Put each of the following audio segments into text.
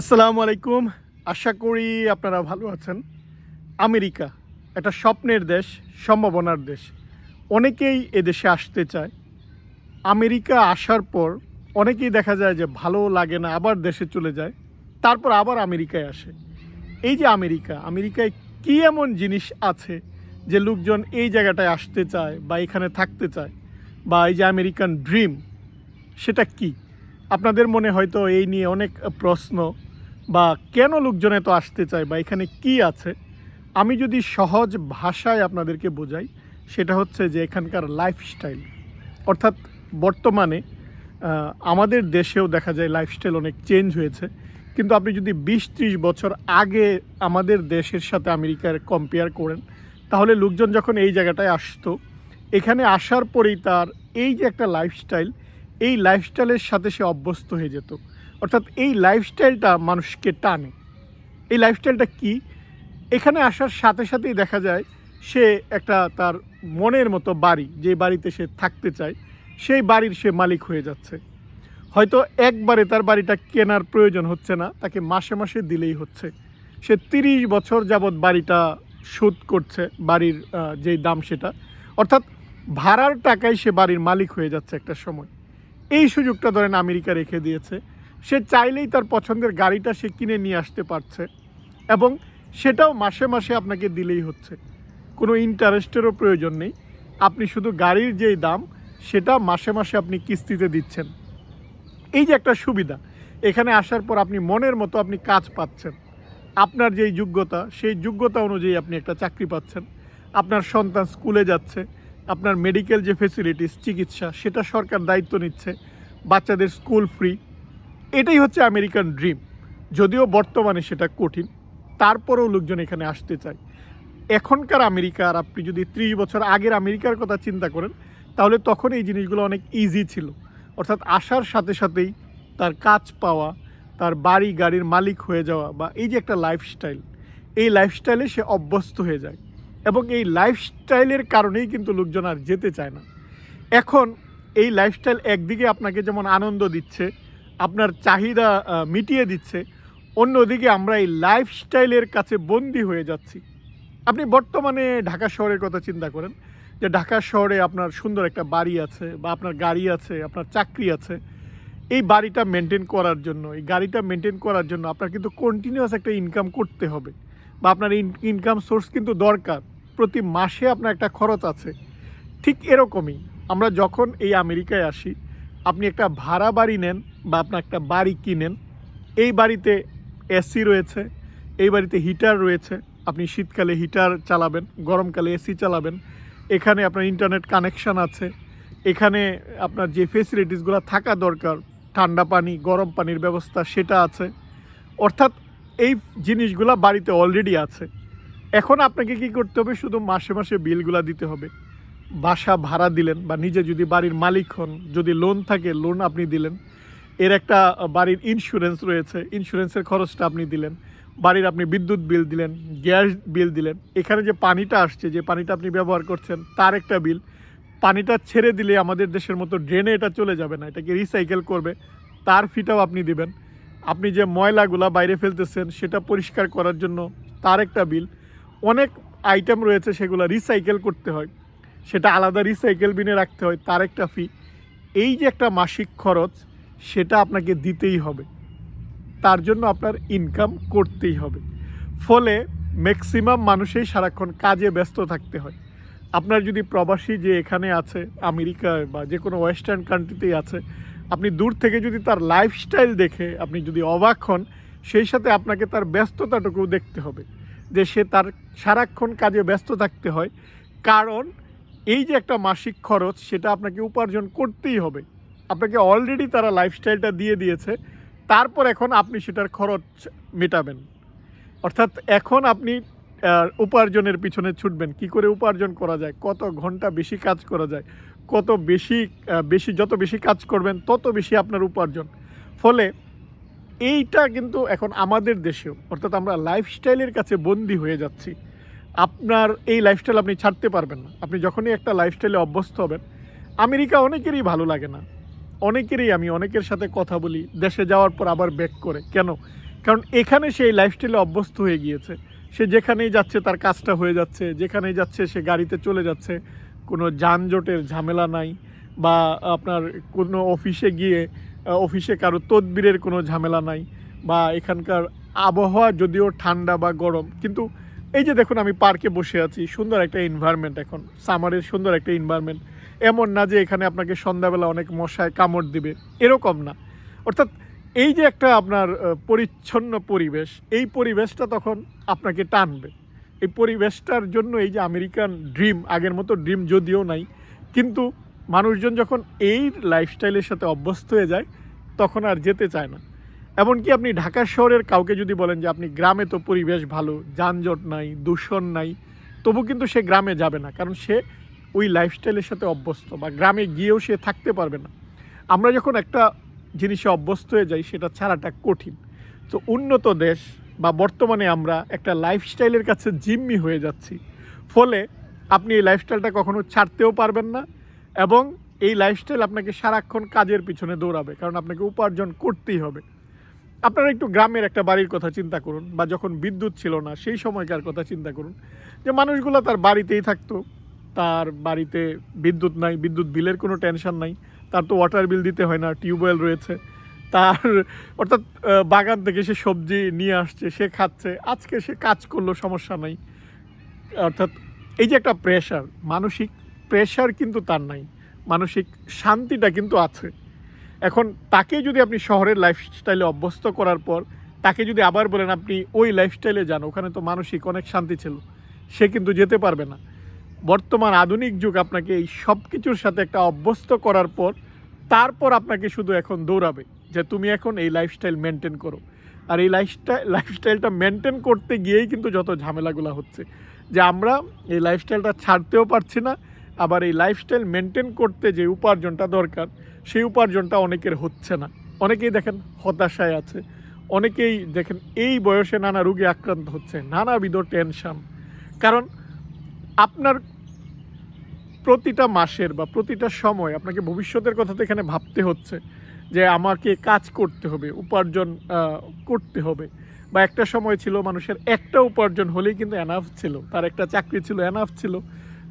আসসালামু আলাইকুম। আশা করি আপনারা ভালো আছেন। আমেরিকা, একটা স্বপ্নের দেশ, সম্ভাবনার দেশ। অনেকেই এদেশে আসতে চায়। আমেরিকা আসার পর অনেকেই দেখা যায় যে ভালো লাগে না, আবার দেশে চলে যায়, তারপর আবার আমেরিকায় আসে। এই যে আমেরিকা, আমেরিকায় কী এমন জিনিস আছে যে লোকজন এই জায়গাটায় আসতে চায় বা এখানে থাকতে চায়? বা এই যে আমেরিকান ড্রিম, সেটা কি? আপনাদের মনে হয়তো এই নিয়ে অনেক প্রশ্ন। বা কেন লোকজন এত আসতে চায় বা এখানে কি আছে? আমি যদি সহজ ভাষায় আপনাদেরকে বোঝাই, সেটা হচ্ছে যে এখানকার লাইফস্টাইল অর্থাৎ বর্তমানে আমাদের দেশেও দেখা যায় লাইফস্টাইল অনেক চেঞ্জ হয়েছে। কিন্তু আপনি যদি বিশ ত্রিশ বছর আগে আমাদের দেশের সাথে আমেরিকার কম্পেয়ার করেন, তাহলে লোকজন যখন এই জায়গাটায় আসতো, এখানে আসার পরেই তার এই যে একটা লাইফস্টাইল এই লাইফস্টাইলের সাথে সে অভ্যস্ত হয়ে যেত। অর্থাৎ এই লাইফস্টাইলটা মানুষকে টানে। এই লাইফস্টাইলটা কি? এখানে আসার সাথে সাথেই দেখা যায়, সে একটা তার মনের মতো বাড়ি, যে বাড়িতে সে থাকতে চায়, সেই বাড়ির সে মালিক হয়ে যাচ্ছে। হয়তো একবারে তার বাড়িটা কেনার প্রয়োজন হচ্ছে না, তাকে মাসে মাসে দিলেই হচ্ছে। সে তিরিশ বছর যাবৎ বাড়িটা শোধ করছে, বাড়ির যেই দাম সেটা। অর্থাৎ ভাড়ার টাকায় সে বাড়ির মালিক হয়ে যাচ্ছে একটা সময়। এই সুযোগটা ধরেন আমেরিকা রেখে দিয়েছে। সে চাইলেই তার পছন্দের গাড়িটা সে কিনে নিয়ে আসতে পারছে এবং সেটাও মাসে মাসে আপনাকে দিলেই হচ্ছে। কোনো ইন্টারেস্টেরও প্রয়োজন নেই। আপনি শুধু গাড়ির যেই দাম, সেটা মাসে মাসে আপনি কিস্তিতে দিচ্ছেন। এই যে একটা সুবিধা, এখানে আসার পর আপনি মনের মতো আপনি কাজ পাচ্ছেন। আপনার যেই যোগ্যতা, সেই যোগ্যতা অনুযায়ী আপনি একটা চাকরি পাচ্ছেন। আপনার সন্তান স্কুলে যাচ্ছে, আপনার মেডিকেল যে ফেসিলিটিস চিকিৎসা, সেটা সরকার দায়িত্ব নিচ্ছে। বাচ্চাদের স্কুল ফ্রি এটাই হচ্ছে আমেরিকান ড্রিম। যদিও বর্তমানে সেটা কঠিন, তারপরেও লোকজন এখানে আসতে চায়। এখনকার আমেরিকা, আর আপনি যদি ত্রিশ বছর আগের আমেরিকার কথা চিন্তা করেন, তাহলে তখন এই জিনিসগুলো অনেক ইজি ছিল। অর্থাৎ আসার সাথে সাথেই তার কাজ পাওয়া, তার বাড়ি, গাড়ির মালিক হয়ে যাওয়া, বা এই যে একটা লাইফস্টাইল এই লাইফস্টাইলে সে অভ্যস্ত হয়ে যায়। এবং এই লাইফস্টাইলের কারণেই কিন্তু লোকজন আর যেতে চায় না। এখন এই লাইফস্টাইল একদিকে আপনাকে যেমন আনন্দ দিচ্ছে আপনার চাহিদা মিটিয়ে দিচ্ছে। অন্যদিকে আমরা এই লাইফস্টাইলের কাছে বন্দি হয়ে যাচ্ছি। আপনি বর্তমানে ঢাকা শহরের কথা চিন্তা করেন যে ঢাকা শহরে আপনার সুন্দর একটা বাড়ি আছে বা আপনার গাড়ি আছে, আপনার চাকরি আছে। এই বাড়িটা মেনটেন করার জন্য, এই গাড়িটা মেনটেন করার জন্য আপনার কিন্তু কন্টিনিউয়াস একটা ইনকাম করতে হবে বা আপনার ইনকাম সোর্স কিন্তু দরকার। প্রতি মাসে আপনার একটা খরচ আছে। ঠিক এরকমই আমরা যখন এই আমেরিকায় আসি, আপনি একটা ভাড়া বাড়ি নেন বা আপনার একটা বাড়ি কিনেন, এই বাড়িতে এসি রয়েছে, এই বাড়িতে হিটার রয়েছে, আপনি শীতকালে হিটার চালাবেন, গরমকালে এসি চালাবেন, এখানে আপনার ইন্টারনেট কানেকশান আছে, এখানে আপনার যে ফেসিলিটিসগুলো থাকা দরকার, ঠান্ডা পানি, গরম পানির ব্যবস্থা সেটা আছে, অর্থাৎ এই জিনিসগুলো বাড়িতে অলরেডি আছে। এখন আপনাকে কি করতে হবে, শুধু মাসে মাসে বিলগুলো দিতে হবে। বাসা ভাড়া দিলেন বা নিজে যদি বাড়ির মালিক হন, যদি লোন থাকে লোন আপনি দিলেন এর একটা বাড়ির ইন্স্যুরেন্স রয়েছে। ইন্স্যুরেন্সের খরচটা আপনি দিলেন। বাড়ির আপনি বিদ্যুৎ বিল দিলেন, গ্যাস বিল দিলেন। এখানে যে পানিটা আসছে, যে পানিটা আপনি ব্যবহার করছেন, তার একটা বিল। পানিটা ছেড়ে দিলে আমাদের দেশের মতো ড্রেনে এটা চলে যাবে না, এটাকে রিসাইকেল করবে। তার ফিটাও আপনি দিবেন। আপনি যে ময়লাগুলা বাইরে ফেলতেছেন, সেটা পরিষ্কার করার জন্য তার একটা বিল। অনেক আইটেম রয়েছে সেগুলো রিসাইকেল করতে হয়। সেটা আলাদা রিসাইকেল বিনে রাখতে হয়, তার একটা ফি এই যে একটা মাসিক খরচ সেটা আপনাকে দিতেই হবে। তার জন্য আপনার ইনকাম করতেই হবে। ফলে ম্যাক্সিমাম মানুষই সারাক্ষণ কাজে ব্যস্ত থাকতে হয়। আপনার যদি প্রবাসী যে এখানে আছে, আমেরিকায় বা যে কোনো ওয়েস্টার্ন কান্ট্রিতেই আছে, আপনি দূর থেকে যদি তার লাইফস্টাইল দেখে, আপনি যদি অবাক হন, সেই সাথে আপনাকে তার ব্যস্ততাটুকু দেখতে হবে। যে সে তার সারাক্ষণ কাজে ব্যস্ত থাকতে হয়। কারণ এই যে একটা মাসিক খরচ, সেটা আপনাকে উপার্জন করতেই হবে। আপনাকে অলরেডি তারা লাইফস্টাইলটা দিয়ে দিয়েছে। তারপর এখন আপনি সেটার খরচ মেটাবেন। অর্থাৎ এখন আপনি উপার্জনের পিছনে ছুটবেন। কি করে উপার্জন করা যায়? কত ঘণ্টা বেশি কাজ করা যায়? কত বেশি বেশি, যত বেশি কাজ করবেন, তত বেশি আপনার উপার্জন। ফলে এইটা কিন্তু এখন আমাদের দেশেও, অর্থাৎ আমরা লাইফস্টাইলের কাছে বন্দি হয়ে যাচ্ছি। আপনার এই লাইফস্টাইল আপনি ছাড়তে পারবেন না। আপনি যখনই একটা লাইফস্টাইলে অভ্যস্ত হবেন, আমেরিকা অনেকেরই ভালো লাগে না। অনেকেরই আমি অনেকের সাথে কথা বলি, দেশে যাওয়ার পর আবার ব্যাক করে। কেন? কারণ এখানে সেই লাইফস্টাইলে অভ্যস্ত হয়ে গিয়েছে। সে যেখানেই যাচ্ছে তার কাজটা হয়ে যাচ্ছে, যেখানেই যাচ্ছে সে গাড়িতে চলে যাচ্ছে, কোনো যানজটের ঝামেলা নাই বা আপনার কোনো অফিসে গিয়ে অফিসে কারও তদবিরের কোনো ঝামেলা নাই বা এখানকার আবহাওয়া যদিও ঠান্ডা বা গরম, কিন্তু এই যে দেখুন আমি পার্কে বসে আছি, সুন্দর একটা এনভায়রনমেন্ট এখন। সামারের সুন্দর একটা এনভায়রনমেন্ট এমন না যে এখানে আপনাকে সন্ধ্যাবেলা অনেক মশায় কামড় দিবে, এরকম না। অর্থাৎ এই যে একটা আপনার পরিচ্ছন্ন পরিবেশ, এই পরিবেশটা তখন আপনাকে টানবে। এই পরিবেশটার জন্য এই যে আমেরিকান ড্রিম, আগের মতো ড্রিম যদিও নাই, কিন্তু মানুষজন যখন এই লাইফস্টাইলের সাথে অভ্যস্ত হয়ে যায়, তখন আর যেতে চায় না। এমনকি আপনি ঢাকা শহরের কাউকে যদি বলেন যে আপনি গ্রামে তো পরিবেশ ভালো, যানজট নাই, দূষণ নাই, তবু কিন্তু সে গ্রামে যাবে না, কারণ সে ওই লাইফস্টাইলের সাথে অভ্যস্ত বা গ্রামে গিয়েও সে থাকতে পারবে না। আমরা যখন একটা জিনিসে অভ্যস্ত হয়ে যাই, সেটা ছাড়াটা কঠিন। তো উন্নত দেশ বা বর্তমানে আমরা একটা লাইফস্টাইলের কাছে জিম্মি হয়ে যাচ্ছি। ফলে আপনি এই লাইফস্টাইলটা কখনো ছাড়তেও পারবেন না এবং এই লাইফস্টাইল আপনাকে সারাক্ষণ কাজের পিছনে দৌড়াবে, কারণ আপনাকে উপার্জন করতেই হবে। আপনারা একটু গ্রামের একটা বাড়ির কথা চিন্তা করুন বা যখন বিদ্যুৎ ছিল না, সেই সময়কার কথা চিন্তা করুন যে, মানুষগুলো তার বাড়িতেই থাকতো। তার বাড়িতে বিদ্যুৎ নাই, বিদ্যুৎ বিলের কোনো টেনশন নাই। তার তো ওয়াটার বিল দিতে হয় না টিউবওয়েল রয়েছে। তার, অর্থাৎ বাগান থেকে সে সবজি নিয়ে আসছে, সে খাচ্ছে। আজকে সে কাজ করল, সমস্যা নাই। অর্থাৎ, এই যে একটা প্রেশার মানসিক প্রেশার কিন্তু তার নাই। মানসিক শান্তিটা কিন্তু আছে। এখন, তাকে যদি আপনি শহরের লাইফস্টাইলে অভ্যস্ত করার পর, তাকে যদি আবার বলেন, আপনি ওই লাইফস্টাইলে যান, ওখানে তো মানসিক অনেক শান্তি ছিল, সে কিন্তু যেতে পারবে না। বর্তমান আধুনিক যুগ আপনাকে এই সব কিছুর সাথে একটা অভ্যস্ত করার পর, তারপর আপনাকে শুধু এখন দৌড়াবে যে তুমি এখন এই লাইফস্টাইল মেনটেন করো। আর এই লাইফস্টাইল লাইফস্টাইলটা মেনটেন করতে গিয়েই কিন্তু যত ঝামেলাগুলো হচ্ছে, যে আমরা এই লাইফস্টাইলটা ছাড়তেও পারছি না, আবার এই লাইফস্টাইল মেনটেন করতে যে উপার্জনটা দরকার, সেই উপার্জনটা অনেকের হচ্ছে না। অনেকেই দেখেন হতাশায় আছে, অনেকেই দেখেন এই বয়সে নানা রোগে আক্রান্ত হচ্ছে, নানাবিধ টেনশন কারণ আপনার প্রতিটা মাসের বা প্রতিটা সময় আপনাকে ভবিষ্যতের কথা তো এখানে ভাবতে হচ্ছে যে আমাকে কাজ করতে হবে, উপার্জন করতে হবে। বা একটা সময় ছিল মানুষের একটা উপার্জন হলেই কিন্তু এনাফ ছিল, তার একটা চাকরি ছিল এনাফ ছিল,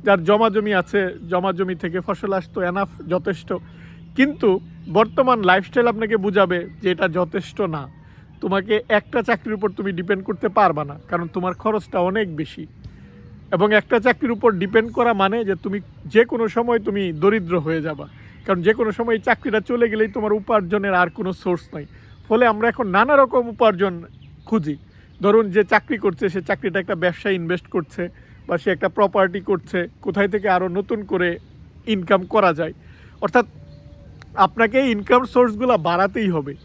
যার জমা জমি আছে জমা জমি থেকে ফসল আসতো এনাফ যথেষ্ট। কিন্তু বর্তমান লাইফস্টাইল আপনাকে বুঝাবে যে এটা যথেষ্ট না। তোমাকে একটা চাকরির উপর তুমি ডিপেন্ড করতে পারবা না, কারণ তোমার খরচটা অনেক বেশি। এবং একটা চাকরির উপর ডিপেন্ড করা মানে যে তুমি যে কোনো সময় তুমি দরিদ্র হয়ে যাবা। কারণ যে কোনো সময় এই চাকরিটা চলে গেলেই তোমার উপার্জনের আর কোনো সোর্স নাই। ফলে আমরা এখন নানা রকম উপার্জন খুঁজি। ধরুন যে চাকরি করছে, সে চাকরিটা একটা ব্যবসায় ইনভেস্ট করছে বা সে একটা প্রপার্টি করছে, কোথায় থেকে আরও নতুন করে ইনকাম করা যায়। অর্থাৎ আপনাকে ইনকাম সোর্সগুলো বাড়াতেই হবে।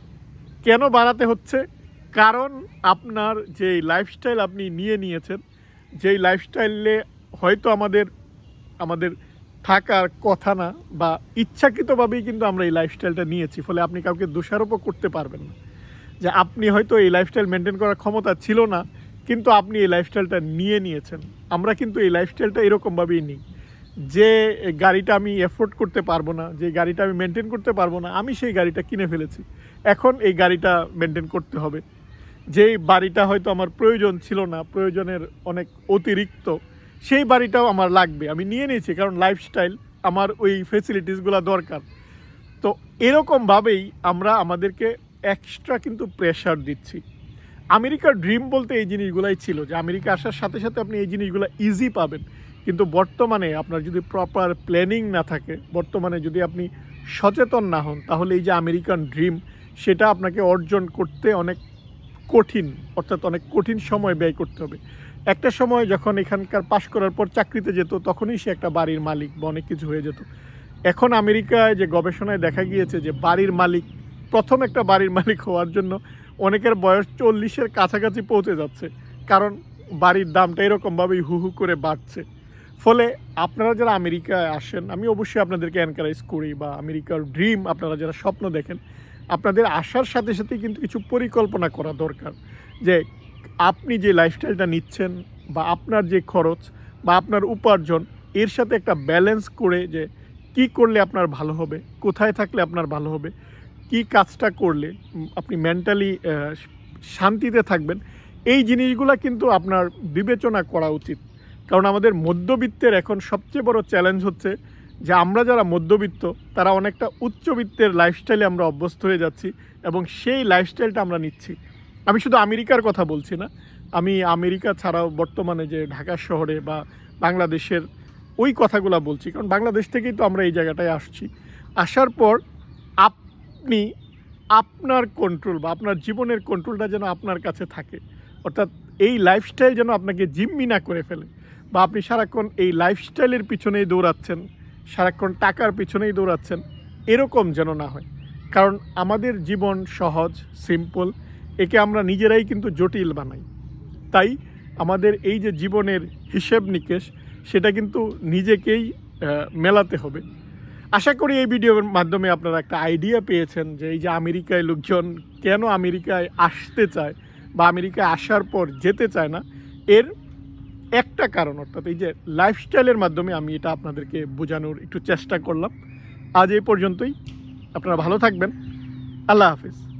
কেন বাড়াতে হচ্ছে? কারণ আপনার যে লাইফস্টাইল আপনি নিয়ে নিয়েছেন যেই লাইফস্টাইলে হয়তো আমাদের আমাদের থাকার কথা না বা ইচ্ছাকৃতভাবেই কিন্তু আমরা এই লাইফস্টাইলটা নিয়েছি, ফলে আপনি কাউকে দোষারোপও করতে পারবেন না। যে আপনি হয়তো এই লাইফস্টাইল মেনটেন করার ক্ষমতা ছিল না, কিন্তু আপনি এই লাইফস্টাইলটা নিয়ে নিয়েছেন। আমরা কিন্তু এই লাইফস্টাইলটা এরকমভাবেই নিই। যে গাড়িটা আমি এফোর্ড করতে পারব না, যে গাড়িটা আমি মেনটেন করতে পারব না, আমি সেই গাড়িটা কিনে ফেলেছি। এখন এই গাড়িটা মেনটেন করতে হবে। যেই বাড়িটা হয়তো আমার প্রয়োজন ছিল না, প্রয়োজনের অনেক অতিরিক্ত, সেই বাড়িটাও আমার লাগবে। আমি নিয়ে নিয়েছি কারণ লাইফস্টাইল আমার ওই ফেসিলিটিসগুলো দরকার। তো এরকমভাবেই আমরা আমাদেরকে এক্সট্রা কিন্তু প্রেশার দিচ্ছি। আমেরিকার ড্রিম বলতে এই জিনিসগুলাই ছিল যে আমেরিকা আসার সাথে সাথে আপনি এই জিনিসগুলো ইজি পাবেন। কিন্তু বর্তমানে আপনার যদি প্রপার প্ল্যানিং না থাকে, বর্তমানে যদি আপনি সচেতন না হন, তাহলে এই যে আমেরিকান ড্রিম সেটা আপনাকে অর্জন করতে অনেক কঠিন, অর্থাৎ অনেক কঠিন সময় ব্যয় করতে হবে। একটা সময় যখন এখানকার পাশ করার পর চাকরিতে যেত, তখনই সে একটা বাড়ির মালিক বা অনেক কিছু হয়ে যেত। এখন আমেরিকায় যে গবেষণায় দেখা গিয়েছে যে বাড়ির মালিক, প্রথম একটা বাড়ির মালিক হওয়ার জন্য অনেকের বয়স চল্লিশের কাছাকাছি পৌঁছে যাচ্ছে। কারণ বাড়ির দামটা এরকমভাবেই হু হু করে বাড়ছে। ফলে আপনারা যারা আমেরিকায় আসেন, আমি অবশ্যই আপনাদেরকে এনকারেজ করি বা আমেরিকার ড্রিম আপনারা যারা স্বপ্ন দেখেন আপনাদের আসার সাথে সাথে কিন্তু কিছু পরিকল্পনা করা দরকার। যে আপনি যে লাইফস্টাইলটা নিচ্ছেন বা আপনার যে খরচ বা আপনার উপার্জন, এর সাথে একটা ব্যালেন্স করে যে কি করলে আপনার ভালো হবে, কোথায় থাকলে আপনার ভালো হবে, কি কাজটা করলে আপনি মেন্টালি শান্তিতে থাকবেন, এই জিনিসগুলো কিন্তু আপনার বিবেচনা করা উচিত। কারণ আমাদের মধ্যবিত্তের এখন সবচেয়ে বড় চ্যালেঞ্জ হচ্ছে যে আমরা যারা মধ্যবিত্ত, তারা অনেকটা উচ্চবিত্তের লাইফস্টাইলে আমরা অভ্যস্ত হয়ে যাচ্ছি এবং সেই লাইফস্টাইলটা আমরা নিচ্ছি। আমি শুধু আমেরিকার কথা বলছি না, আমি আমেরিকা ছাড়াও বর্তমানে যে ঢাকা শহরে বা বাংলাদেশের ওই কথাগুলো বলছি, কারণ বাংলাদেশ থেকেই তো আমরা এই জায়গাটায় আসছি। আসার পর আপনি, আপনার কন্ট্রোল বা আপনার জীবনের কন্ট্রোলটা যেন আপনার কাছে থাকে। অর্থাৎ এই লাইফস্টাইল যেন আপনাকে জিম্মি না করে ফেলে বা আপনি সারাক্ষণ এই লাইফস্টাইলের পিছনেই দৌড়াচ্ছেন। সারাক্ষণ টাকার পিছনেই দৌড়াচ্ছেন, এরকম যেন না হয়। কারণ আমাদের জীবন সহজ সিম্পল একে আমরা নিজেরাই কিন্তু জটিল বানাই। তাই আমাদের এই যে জীবনের হিসেব নিকেশ, সেটা কিন্তু নিজেকেই মেলাতে হবে। আশা করি এই ভিডিওর মাধ্যমে আপনারা একটা আইডিয়া পেয়েছেন যে এই যে আমেরিকায় লোকজন কেন আমেরিকায় আসতে চায় বা আমেরিকায় আসার পর যেতে চায় না, এর একটা কারণ, অর্থাৎ এই যে লাইফস্টাইলের মাধ্যমে আমি এটা আপনাদেরকে বোঝানোর একটু চেষ্টা করলাম। আজ এই পর্যন্তই। আপনারা ভালো থাকবেন। আল্লাহ হাফিজ।